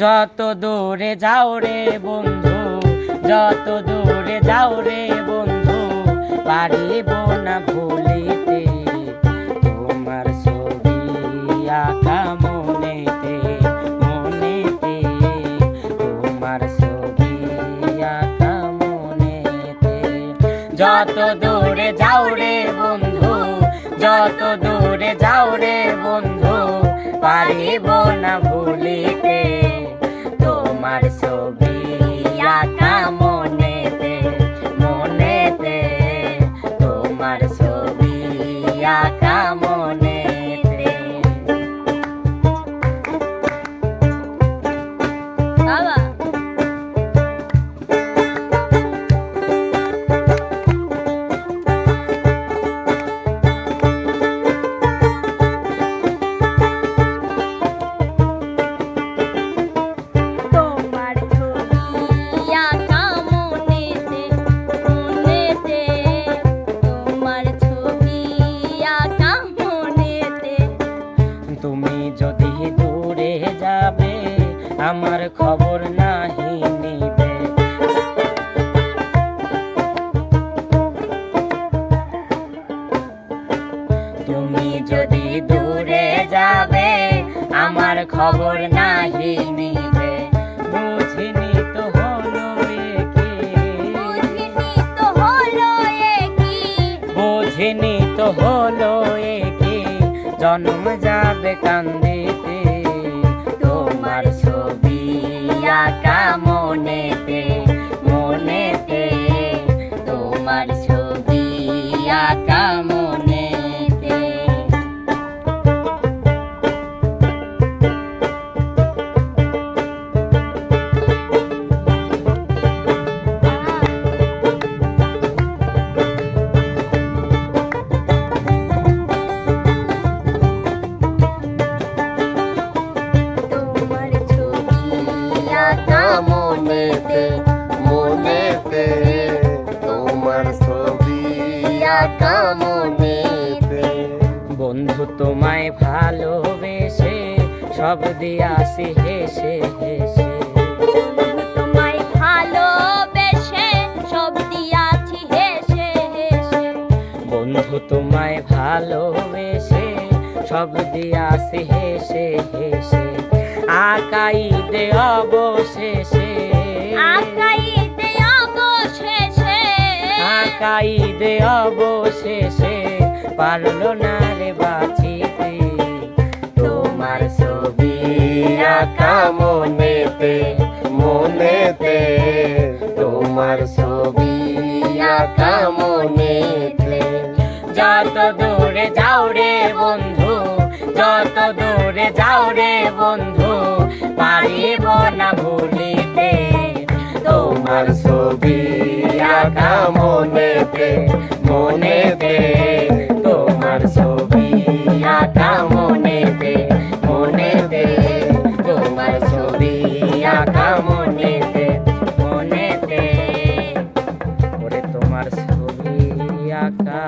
যত দূরে যাও রে বন্ধু, যত দূরে যাও রে বন্ধু, পারিব না ভুলিতে। তোমার ছবি আঁকা মনেতে মনেতে। তোমার ছবি আঁকা মনেতে। যত দূরে যাও রে বন্ধু, যত দূরে যাও রে বন্ধু, পারিব না ভুলিতে। তোমার ছবি তুমি যদি দূরে যাবে আমার খবর নাহি নিবে। তুমি যদি দূরে যাবে আমার খবর নাহি নিবে। বুঝিনি তো হলো কি? বুঝিনি তো হলো কি? বুঝিনি তো হলো কি জন্ম যাবে কান্দিতে। ভালোবেসে সব দিয়াছি হেসে হেসে। তোমায় ভালোবেসে সব দিয়াছি হেসে হেসে। বন্ধু তোমায় ভালোবেসে সব দিয়াছি হেসে হেসে। আকাই দে অবশেষে। আকাইতে অবশেষে। আকাই দে অবশেষে। পারল না রে বাঁচিতে আঁকা মনেতে মনেতে, তোমার ছবি আঁকা মনেতে যত দূরে যাও রে বন্ধু, যত দূরে যাও রে বন্ধু, পারিব না ভুলিতে। তোমার ছবি আঁকা মনেতে মনেতে। আমার ছবি আঁকা